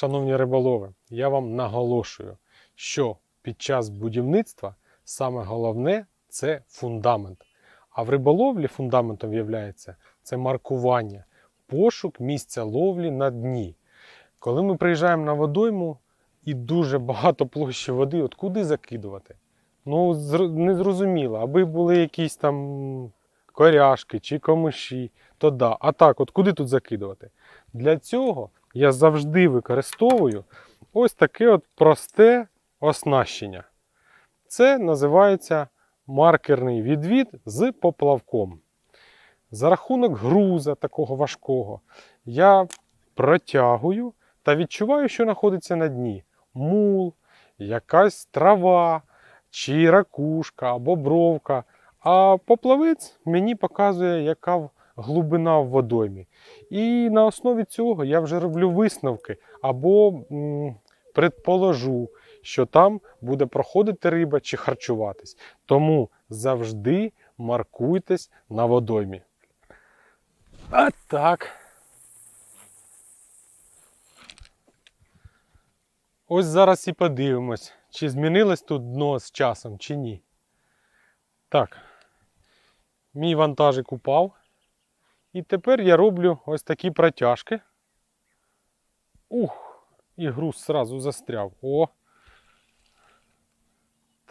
Шановні риболови, я вам наголошую, що під час будівництва саме головне це фундамент. А в риболовлі фундаментом є це маркування, пошук місця ловлі на дні. Коли ми приїжджаємо на водойму і дуже багато площі води, от куди закидувати? Ну, зр- не зрозуміло, аби були якісь там коряшки чи комиші, то да. А так, от куди тут закидувати? Для цього я завжди використовую ось таке от просте оснащення. Це називається маркерний відвід з поплавком. За рахунок груза такого важкого я протягую та відчуваю, що знаходиться на дні. Мул, якась трава, чи ракушка або бровка. А поплавець мені показує, яка глибина в водоймі. І на основі цього я вже роблю висновки або м, предположу, що там буде проходити риба чи харчуватись. Тому завжди маркуйтесь на водоймі. А так. Ось зараз і подивимось, чи змінилось тут дно з часом, чи ні. Так. Мій вантажик упав. І тепер я роблю ось такі протяжки. Ух, і груз зразу застряв. О,